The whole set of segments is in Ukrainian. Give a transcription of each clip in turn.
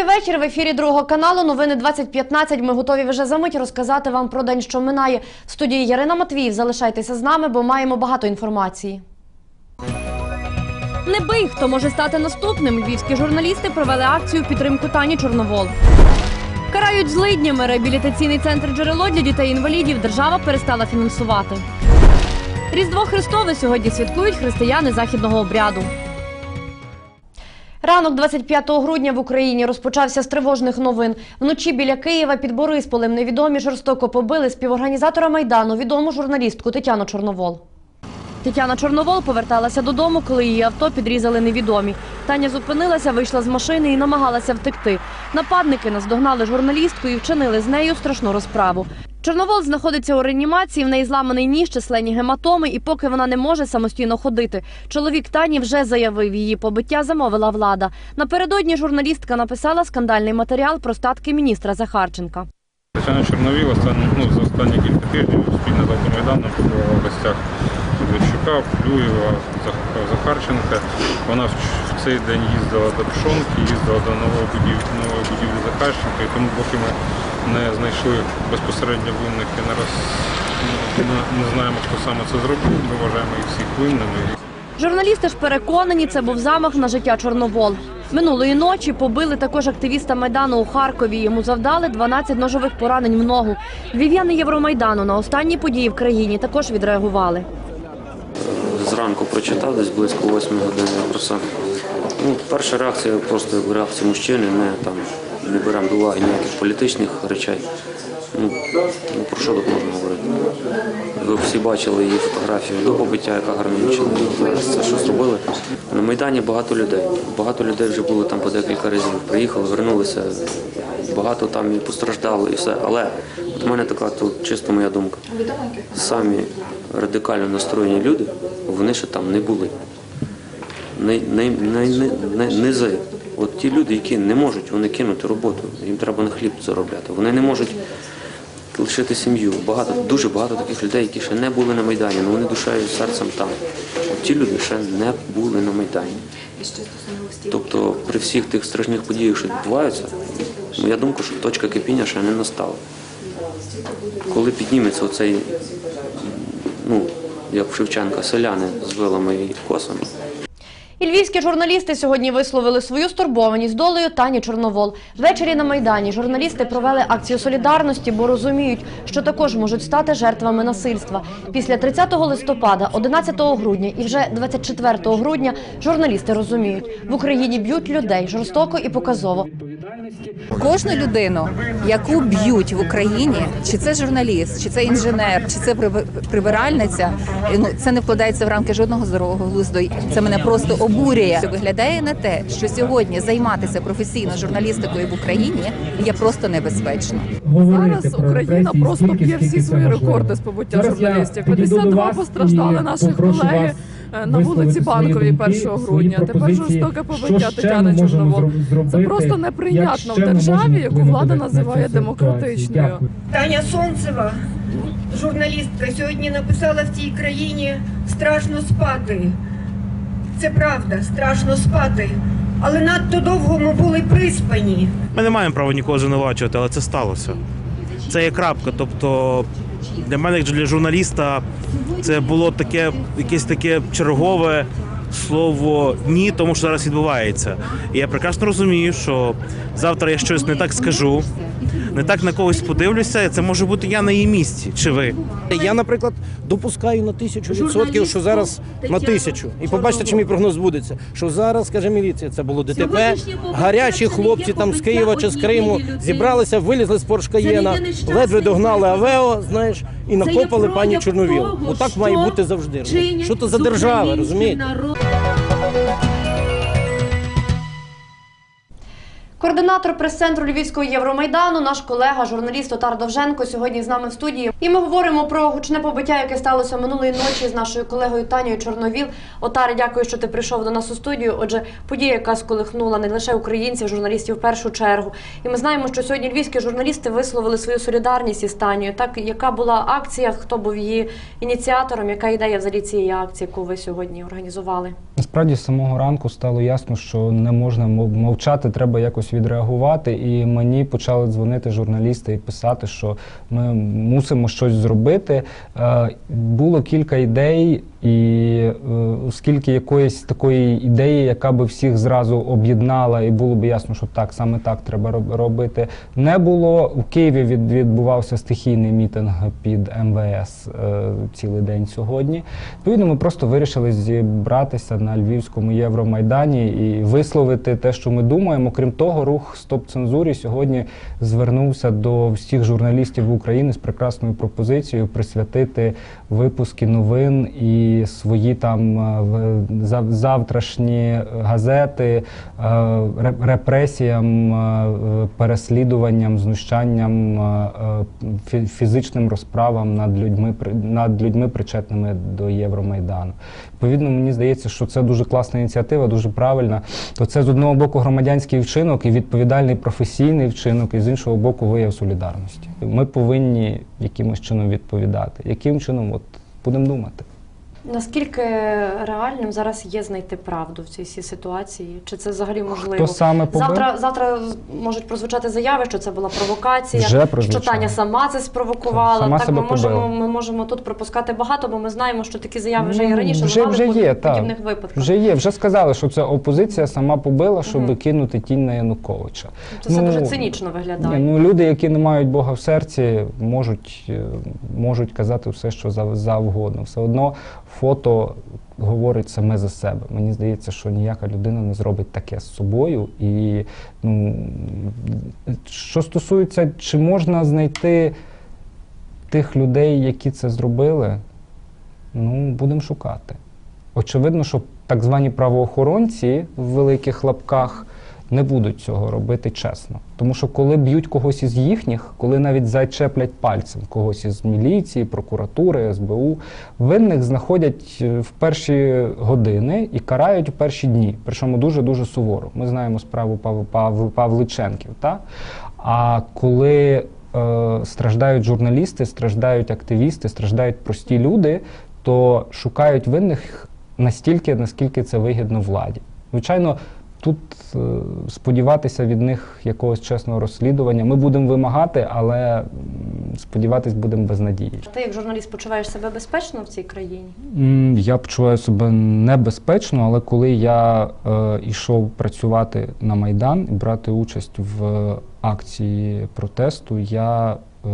Добрий вечір. В ефірі другого каналу. Новини 2015. Ми готові вже за мить розказати вам про день, що минає. В студії Ярина Матвіїв. Залишайтеся з нами, бо маємо багато інформації. Не бий, хто може стати наступним. Львівські журналісти провели акцію підтримку Тані Чорновол. Карають злиднями. Реабілітаційний центр джерело для дітей-інвалідів держава перестала фінансувати. Різдво Христове сьогодні святкують християни західного обряду. Ранок 25 грудня в Україні розпочався з тривожних новин. Вночі біля Києва під Борисполем невідомі жорстоко побили співорганізатора майдану, відому журналістку Тетяну Чорновол. Тетяна Чорновол поверталася додому, коли її авто підрізали невідомі. Таня зупинилася, вийшла з машини і намагалася втекти. Нападники наздогнали журналістку і вчинили з нею страшну розправу. Чорновол знаходиться у реанімації, в неї зламаний ніж, численні гематоми, і поки вона не може самостійно ходити. Чоловік Тані вже заявив, її побиття замовила влада. Напередодні журналістка написала скандальний матеріал про статки міністра Захарченка. Тетяна Чорновіл ну, за останні кілька тижнів спільно з автомайданом в гостях Медведчука, Плюєва, Зах- Захарченка. Вона цей день їздила до Пшонки, їздила до нової будівлі, нової будівлі Захарченка, і тому поки ми не знайшли безпосередньо винних і не, роз, не, не знаємо, хто саме це зробив, ми вважаємо їх всіх винними. Журналісти ж переконані, це був замах на життя Чорновол. Минулої ночі побили також активіста майдану у Харкові. Йому завдали 12 ножових поранень в ногу. Львів'яни Євромайдану на останні події в країні також відреагували. Зранку прочитав десь близько 8 години про це. Ну, перша реакція просто реакція мужчини, не там не беремо до уваги ніяких політичних речей. Ну, ну про що тут можна говорити? Ви всі бачили її фотографію до побиття, яка гарно дівчина зараз це що зробили. На Майдані багато людей. Багато людей вже було там по декілька разів. Приїхали, вернулися. Багато там і постраждало, і все. Але от у мене така тут чисто моя думка. Самі радикально настроєні люди, вони ще там не були. Най, най, най, най, най, низи. От ті люди, які не можуть вони кинути роботу, їм треба на хліб заробляти. Вони не можуть лишити сім'ю. Багато, дуже багато таких людей, які ще не були на Майдані, але вони душею серцем там. От ті люди ще не були на Майдані. Тобто при всіх тих страшних подіях, що відбуваються, моя думка, що точка кипіння ще не настала. Коли підніметься оцей, ну, як Шевченка, селяни з вилами і косами, І львівські журналісти сьогодні висловили свою стурбованість долею Тані Чорновол. Ввечері на Майдані журналісти провели акцію солідарності, бо розуміють, що також можуть стати жертвами насильства. Після 30 листопада, 11 грудня і вже 24 грудня журналісти розуміють, в Україні б'ють людей жорстоко і показово. Кожну людину, яку б'ють в Україні, чи це журналіст, чи це інженер, чи це приб- прибиральниця, ну це не вкладається в рамки жодного здорового глузду. Це мене просто обурює. Виглядає на те, що сьогодні займатися професійно журналістикою в Україні є просто небезпечно. Зараз Україна просто б'є всі свої рекорди з побуття журналістів. 52 постраждали наших колеги на вулиці Банковій 1 грудня. Тепер жорстоке побиття Тетяни Чорновол. Це просто неприйнятно в державі, яку влада називає демократичною. Таня Сонцева, журналістка, сьогодні написала в цій країні страшно спати. Це правда, страшно спати. Але надто довго ми були приспані. Ми не маємо права нікого звинувачувати, але це сталося. Це є крапка. Тобто для мене, як для журналіста, це було таке, якесь таке чергове слово ні, тому що зараз відбувається. І я прекрасно розумію, що завтра я щось не так скажу, не так на когось подивлюся. Це може бути я на її місці, чи ви. Я, наприклад, допускаю на тисячу відсотків, що зараз на тисячу. І побачите, чи мій прогноз збудеться. Що зараз, скаже міліція, це було ДТП. Гарячі хлопці там з Києва чи з Криму зібралися, вилізли з Поршкаєна, ледве догнали Авео, знаєш, і накопали пані Чорновіл. Отак має бути завжди. Що то за держава, розумієте? Координатор прес-центру Львівського Євромайдану, наш колега, журналіст Отар Довженко, сьогодні з нами в студії. І ми говоримо про гучне побиття, яке сталося минулої ночі з нашою колегою Танією Чорновіл. Отаре, дякую, що ти прийшов до нас у студію. Отже, подія, яка сколихнула не лише українців, журналістів в першу чергу. І ми знаємо, що сьогодні львівські журналісти висловили свою солідарність із Танією. Так, яка була акція, хто був її ініціатором, яка ідея взагалі цієї акції, яку ви сьогодні організували? Насправді з самого ранку стало ясно, що не можна мов- мовчати, треба якось якось відреагувати. І мені почали дзвонити журналісти і писати, що ми мусимо щось зробити. Е, Було кілька ідей, і е, оскільки якоїсь такої ідеї, яка би всіх зразу об'єднала, і було б ясно, що так, саме так треба роб- робити, не було. У Києві від, відбувався стихійний мітинг під МВС е, цілий день сьогодні. Відповідно, ми просто вирішили зібратися на Львівському Євромайдані і висловити те, що ми думаємо. Крім того, рух Стоп цензурі сьогодні звернувся до всіх журналістів України з прекрасною пропозицією присвятити випуски новин і свої там е, завтрашні газети е, репресіям, е, переслідуванням, знущанням, фізичним розправам над людьми над людьми, причетними до Євромайдану. Відповідно, мені здається, що це дуже класна ініціатива, дуже правильна. То це з одного боку громадянський вчинок і відповідальний професійний вчинок, і з іншого боку, вияв солідарності. Ми повинні якимось чином відповідати. Яким чином, от будемо думати. Наскільки реальним зараз є знайти правду в цій всій ситуації? Чи це взагалі можливо? Хто саме побив? Завтра, завтра можуть прозвучати заяви, що це була провокація, Вже що. Таня сама це спровокувала. Сама так себе ми можемо, побила. ми можемо тут припускати багато, бо ми знаємо, що такі заяви вже і Ну, раніше вже, вже в є, подібних так. випадках. Вже є. Вже сказали, що це опозиція сама побила, щоб Мгм. кинути тінь на Януковича. Це все Ну, дуже цинічно виглядає. Ні, ну люди, які не мають Бога в серці, можуть, е, можуть казати все, що зав- завгодно. Все одно фото говорить саме за себе. Мені здається, що ніяка людина не зробить таке з собою. І ну, що стосується, чи можна знайти тих людей, які це зробили, ну, будемо шукати. Очевидно, що так звані правоохоронці в великих лапках не будуть цього робити чесно. Тому що коли б'ють когось із їхніх, коли навіть зачеплять пальцем когось із міліції, прокуратури, СБУ, винних знаходять е, в перші години і карають у перші дні. Причому дуже-дуже суворо. Ми знаємо справу Пав... Пав... Павличенків. Та? А коли е, страждають журналісти, страждають активісти, страждають прості люди, то шукають винних настільки, наскільки це вигідно владі. Звичайно, тут е, сподіватися від них якогось чесного розслідування. Ми будемо вимагати, але сподіватись будемо без надії. Ти як журналіст почуваєш себе безпечно в цій країні? Я почуваю себе небезпечно, але коли я е, йшов працювати на Майдан і брати участь в акції протесту, я е,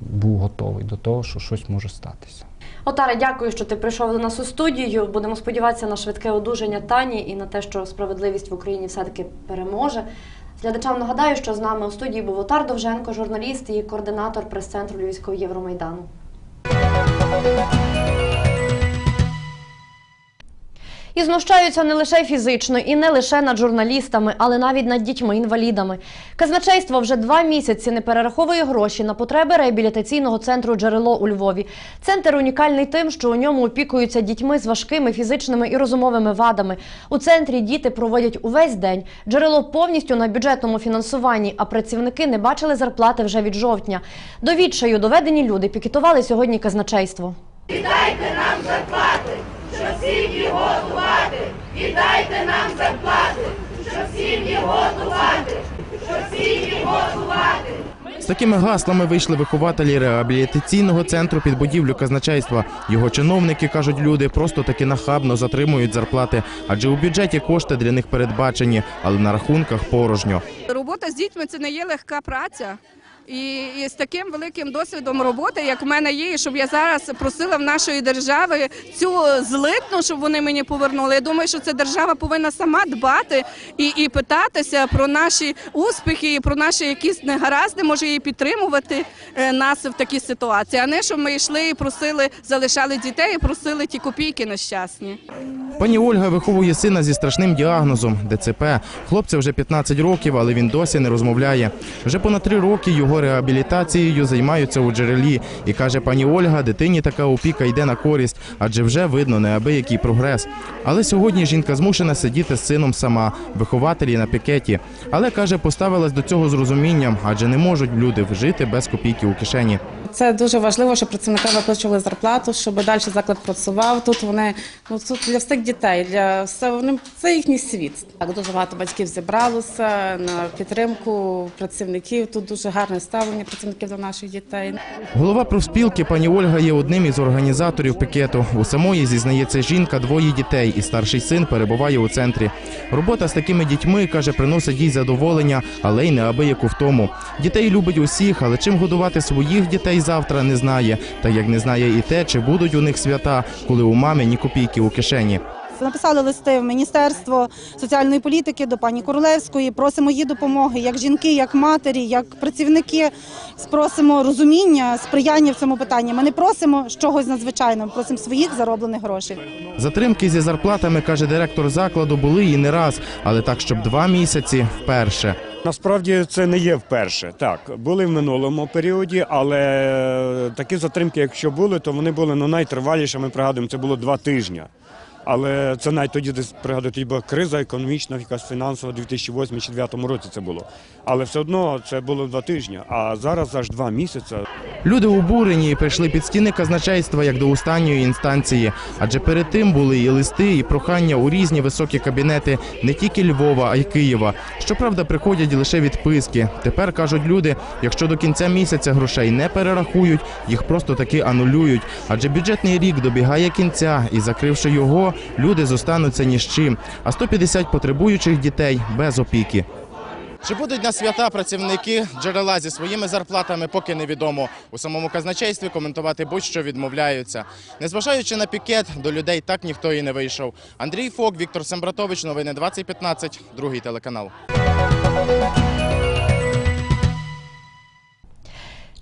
був готовий до того, що щось може статися. Отаре, дякую, що ти прийшов до нас у студію. Будемо сподіватися на швидке одужання Тані і на те, що справедливість в Україні все-таки переможе. Глядачам нагадаю, що з нами у студії був Отар Довженко, журналіст і координатор прес-центру Львівського Євромайдану. І знущаються не лише фізично і не лише над журналістами, але навіть над дітьми-інвалідами. Казначейство вже два місяці не перераховує гроші на потреби реабілітаційного центру Джерело у Львові. Центр унікальний тим, що у ньому опікуються дітьми з важкими фізичними і розумовими вадами. У центрі діти проводять увесь день. Джерело повністю на бюджетному фінансуванні, а працівники не бачили зарплати вже від жовтня. До доведені люди пікетували сьогодні казначейство. З такими гаслами вийшли вихователі реабілітаційного центру під будівлю казначейства. Його чиновники кажуть, люди просто таки нахабно затримують зарплати, адже у бюджеті кошти для них передбачені, але на рахунках порожньо. Робота з дітьми це не є легка праця. І, і з таким великим досвідом роботи, як в мене є, і щоб я зараз просила в нашої держави цю злитну, щоб вони мені повернули. Я думаю, що ця держава повинна сама дбати і, і питатися про наші успіхи, і про наші якісь негаразди, може її підтримувати е, нас в такій ситуації, а не щоб ми йшли і просили, залишали дітей і просили ті копійки нещасні. Пані Ольга виховує сина зі страшним діагнозом ДЦП. Хлопця вже 15 років, але він досі не розмовляє. Вже понад три роки його реабілітацією займаються у джерелі. І каже пані Ольга, дитині така опіка йде на користь, адже вже видно неабиякий прогрес. Але сьогодні жінка змушена сидіти з сином сама, вихователі на пікеті. Але каже, поставилась до цього з розумінням, адже не можуть люди жити без копійки у кишені. Це дуже важливо, щоб працівникам виплачували зарплату, щоб далі заклад працював. Тут вони ну тут для всіх дітей, для все вони це їхній світ. Так дуже багато батьків зібралося на підтримку працівників. Тут дуже гарне ставлення працівників до наших дітей. Голова профспілки пані Ольга є одним із організаторів пікету. У самої зізнається жінка, двоє дітей, і старший син перебуває у центрі. Робота з такими дітьми каже, приносить їй задоволення, але й неабияку втому. Дітей любить усіх, але чим годувати своїх дітей завтра не знає. Та як не знає і те, чи будуть у них свята, коли у мами ні копійки у кишені. Написали листи в Міністерство соціальної політики до пані Королевської. Просимо її допомоги, як жінки, як матері, як працівники. Просимо розуміння, сприяння в цьому питанні. Ми не просимо чогось надзвичайного, просимо своїх зароблених грошей. Затримки зі зарплатами, каже директор закладу, були і не раз, але так, щоб два місяці вперше. Насправді це не є вперше. Так, були в минулому періоді, але такі затримки, якщо були, то вони були ну, найтриваліші. Ми пригадуємо, це було два тижні. Але це навіть тоді десь пригадую, тоді була криза економічна, якась фінансова, у 2008-2009 році це було. Але все одно це було два тижні, а зараз аж два місяці. Люди обурені і прийшли під стіни казначейства як до останньої інстанції. Адже перед тим були і листи, і прохання у різні високі кабінети не тільки Львова, а й Києва. Щоправда, приходять лише відписки. Тепер кажуть люди, якщо до кінця місяця грошей не перерахують, їх просто таки анулюють. Адже бюджетний рік добігає кінця, і закривши його, люди зостануться ні з чим. А 150 потребуючих дітей без опіки. Чи будуть на свята працівники джерела зі своїми зарплатами, поки невідомо. У самому казначействі коментувати будь-що відмовляються. Незважаючи на пікет, до людей так ніхто і не вийшов. Андрій Фок, Віктор Сембратович, новини 2015, другий телеканал.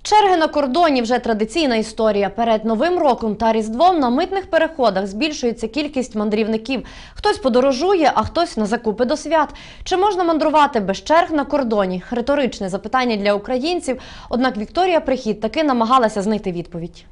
Черги на кордоні вже традиційна історія. Перед новим роком та різдвом на митних переходах збільшується кількість мандрівників. Хтось подорожує, а хтось на закупи до свят. Чи можна мандрувати без черг на кордоні? Риторичне запитання для українців. Однак Вікторія Прихід таки намагалася знайти відповідь.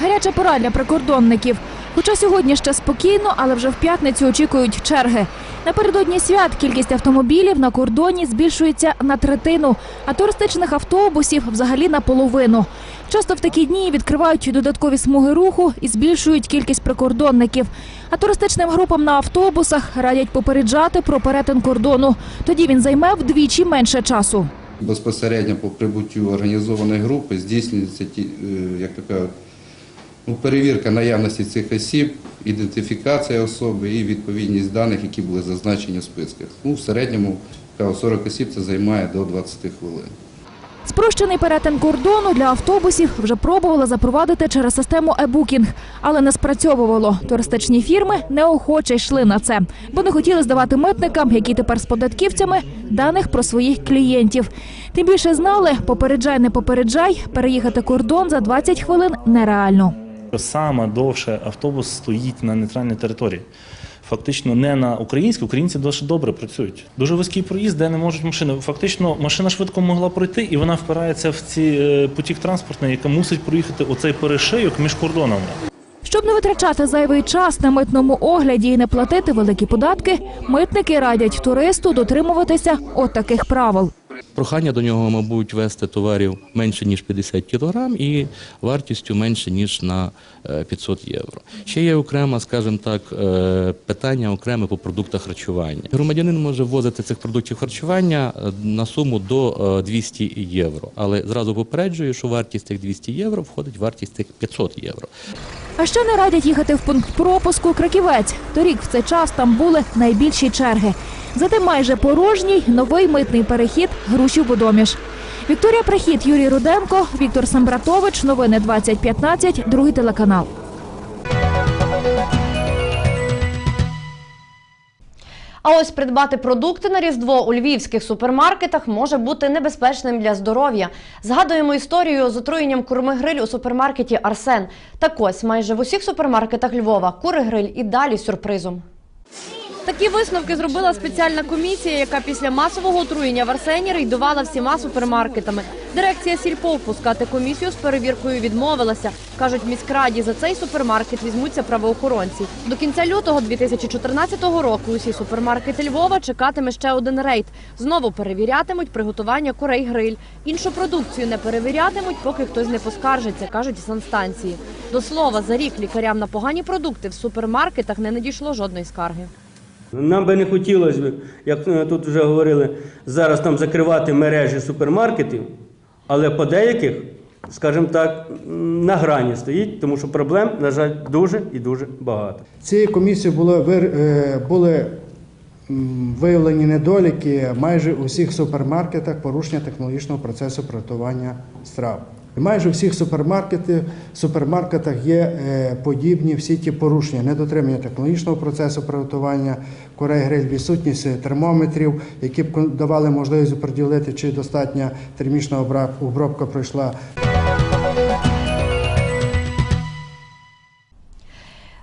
Гаряча пора для прикордонників. Хоча сьогодні ще спокійно, але вже в п'ятницю очікують черги. Напередодні свят кількість автомобілів на кордоні збільшується на третину, а туристичних автобусів взагалі на половину. Часто в такі дні відкривають додаткові смуги руху і збільшують кількість прикордонників. А туристичним групам на автобусах радять попереджати про перетин кордону. Тоді він займе вдвічі менше часу. Безпосередньо по прибуттю організованої групи здійснюється ті, е, як така, ну, перевірка наявності цих осіб, ідентифікація особи і відповідність даних, які були зазначені в списках. Ну, в середньому така, 40 осіб це займає до 20 хвилин. Спрощений перетин кордону для автобусів вже пробували запровадити через систему e-booking, але не спрацьовувало. Туристичні фірми неохоче йшли на це, бо не хотіли здавати митникам, які тепер з податківцями, даних про своїх клієнтів. Тим більше знали, попереджай, не попереджай, переїхати кордон за 20 хвилин нереально. Саме довше автобус стоїть на нейтральній території. Фактично не на українській, українці дуже добре працюють. Дуже вузький проїзд, де не можуть машини. Фактично, машина швидко могла пройти, і вона впирається в ці е, потік транспортний, яка мусить проїхати оцей перешийок між кордонами. Щоб не витрачати зайвий час на митному огляді і не платити великі податки, митники радять туристу дотримуватися от таких правил. Прохання до нього, мабуть, вести товарів менше ніж 50 кг і вартістю менше ніж на е, 500 євро. Ще є окремо, скажімо так, е, питання окреме по продуктах харчування. Громадянин може ввозити цих продуктів харчування е, на суму до е, 200 євро, але зразу попереджую, що вартість цих 200 євро входить в вартість цих 500 євро. А ще не радять їхати в пункт пропуску Краківець. Торік в цей час там були найбільші черги. Зате майже порожній новий митний перехід Грушів Водоміж. Вікторія Прихід, Юрій Руденко, Віктор Самбратович. Новини 2015, другий телеканал. А ось придбати продукти на Різдво у львівських супермаркетах може бути небезпечним для здоров'я. Згадуємо історію з отруєнням курми-гриль у супермаркеті Арсен. Так ось майже в усіх супермаркетах Львова кури-гриль і далі сюрпризом. Такі висновки зробила спеціальна комісія, яка після масового отруєння в арсені рейдувала всіма супермаркетами. Дирекція сільпо впускати комісію з перевіркою відмовилася. Кажуть, в міськраді за цей супермаркет візьмуться правоохоронці. До кінця лютого 2014 року усі супермаркети Львова чекатиме ще один рейд. Знову перевірятимуть приготування курей гриль. Іншу продукцію не перевірятимуть, поки хтось не поскаржиться, кажуть санстанції. До слова, за рік лікарям на погані продукти в супермаркетах не надійшло жодної скарги. Нам би не хотілося як е, тут вже говорили, зараз там закривати мережі супермаркетів, але по деяких, скажімо так, на грані стоїть, тому що проблем, на жаль, дуже і дуже багато. Цією комісією е, були виявлені недоліки майже у всіх супермаркетах порушення технологічного процесу приготування страв. Майже у всіх супермаркетах, є е, подібні всі ті порушення, недотримання технологічного процесу приготування курей гриль, відсутність термометрів, які б давали можливість приділити, чи достатня термічна обробка пройшла.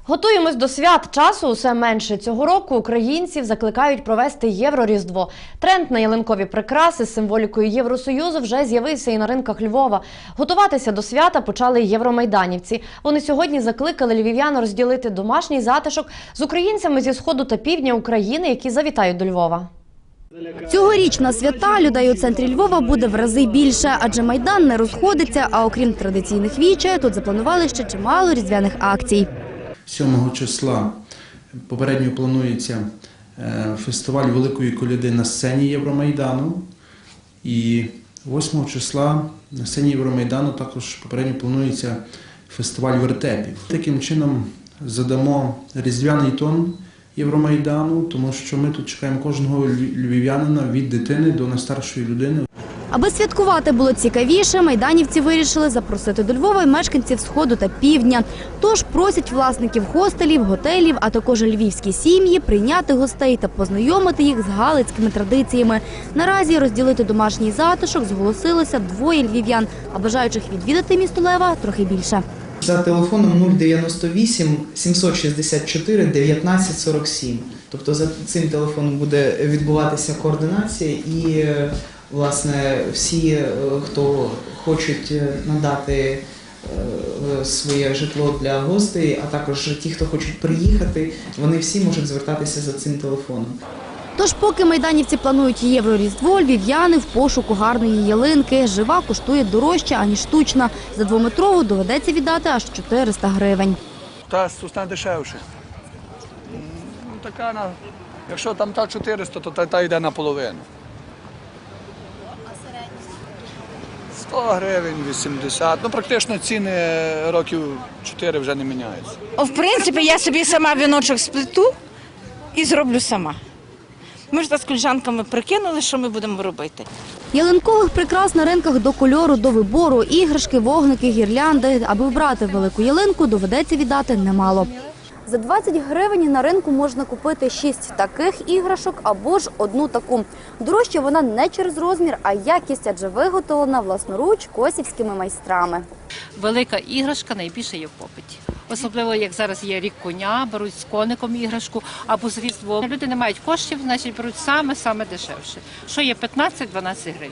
Готуємось до свят. Часу усе менше. Цього року українців закликають провести Євроріздво. Тренд на ялинкові прикраси з символікою Євросоюзу вже з'явився і на ринках Львова. Готуватися до свята почали євромайданівці. Вони сьогодні закликали львів'ян розділити домашній затишок з українцями зі сходу та півдня України, які завітають до Львова. Цьогоріч на свята людей у центрі Львова буде в рази більше, адже майдан не розходиться. А окрім традиційних віче, тут запланували ще чимало різдвяних акцій. 7 числа попередньо планується е, фестиваль Великої коляди на сцені Євромайдану. І 8 числа на сцені Євромайдану також попередньо планується фестиваль вертепів. Таким чином задамо різдвяний тон Євромайдану, тому що ми тут чекаємо кожного львів'янина від дитини до найстаршої людини. Аби святкувати було цікавіше, майданівці вирішили запросити до Львова й мешканців сходу та півдня. Тож просять власників хостелів, готелів, а також львівські сім'ї прийняти гостей та познайомити їх з галицькими традиціями. Наразі розділити домашній затишок зголосилося двоє львів'ян, а бажаючих відвідати місто Лева трохи більше. За телефоном 098 764 1947. Тобто за цим телефоном буде відбуватися координація і е, власне всі, е, хто хочуть е, надати е, своє житло для гостей, а також ті, хто хочуть приїхати, вони всі можуть звертатися за цим телефоном. Тож, поки майданівці планують євроріздво, львів'яни в пошуку гарної ялинки. Жива коштує дорожче, аніж штучна. За двометрову доведеться віддати аж 400 гривень. Та стане дешевше. Ну, така якщо там та 400, то та, та йде наполовину. 100 гривень, 80. Ну, практично ціни років 4 вже не міняються. В принципі, я собі сама віночок сплету і зроблю сама. Ми ж так з коліжанками прикинули, що ми будемо робити. Ялинкових прикрас на ринках до кольору, до вибору, іграшки, вогники, гірлянди. Аби обрати велику ялинку, доведеться віддати немало. За 20 гривень на ринку можна купити 6 таких іграшок або ж одну таку. Дорожча вона не через розмір, а якість, адже виготовлена власноруч косівськими майстрами. велика іграшка найбільше є в попиті. Особливо як зараз є рік коня, беруть з коником іграшку або з різдвом. Люди не мають коштів, значить беруть саме саме дешевше. Що є 15-12 гривень.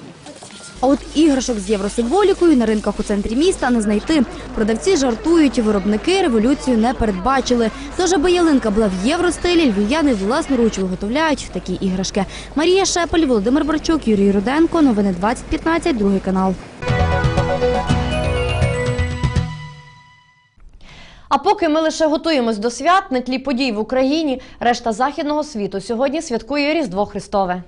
А от іграшок з євросимволікою на ринках у центрі міста не знайти. Продавці жартують, виробники революцію не передбачили. Тож, аби ялинка була в євростилі, львів'яни власноруч виготовляють такі іграшки. Марія Шепель, Володимир Барчук, Юрій Руденко. Новини 2015, другий канал. А поки ми лише готуємось до свят на тлі подій в Україні, решта західного світу сьогодні святкує Різдво Христове.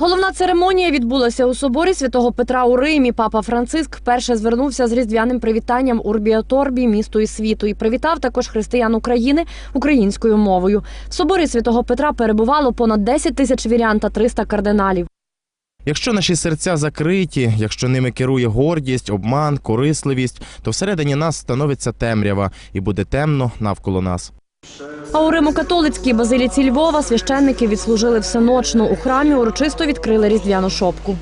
Головна церемонія відбулася у соборі святого Петра у Римі. Папа Франциск вперше звернувся з різдвяним привітанням Урбіа Торбі, місту і світу, і привітав також християн України українською мовою. В соборі святого Петра перебувало понад 10 тисяч вірян та 300 кардиналів. Якщо наші серця закриті, якщо ними керує гордість, обман, корисливість, то всередині нас становиться темрява і буде темно навколо нас. А у Римо-католицькій базиліці Львова священники відслужили всеночну. У храмі урочисто відкрили різдвяну шопку.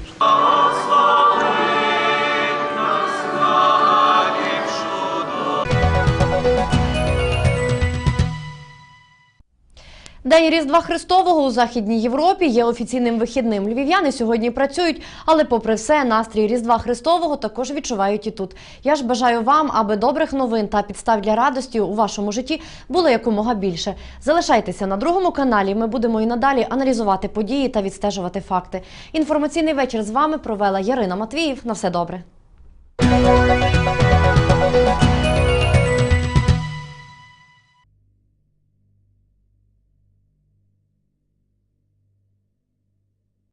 День Різдва Христового у Західній Європі є офіційним вихідним. Львів'яни сьогодні працюють, але попри все, настрій Різдва Христового також відчувають і тут. Я ж бажаю вам, аби добрих новин та підстав для радості у вашому житті було якомога більше. Залишайтеся на другому каналі. Ми будемо і надалі аналізувати події та відстежувати факти. Інформаційний вечір з вами провела Ярина Матвіїв. На все добре.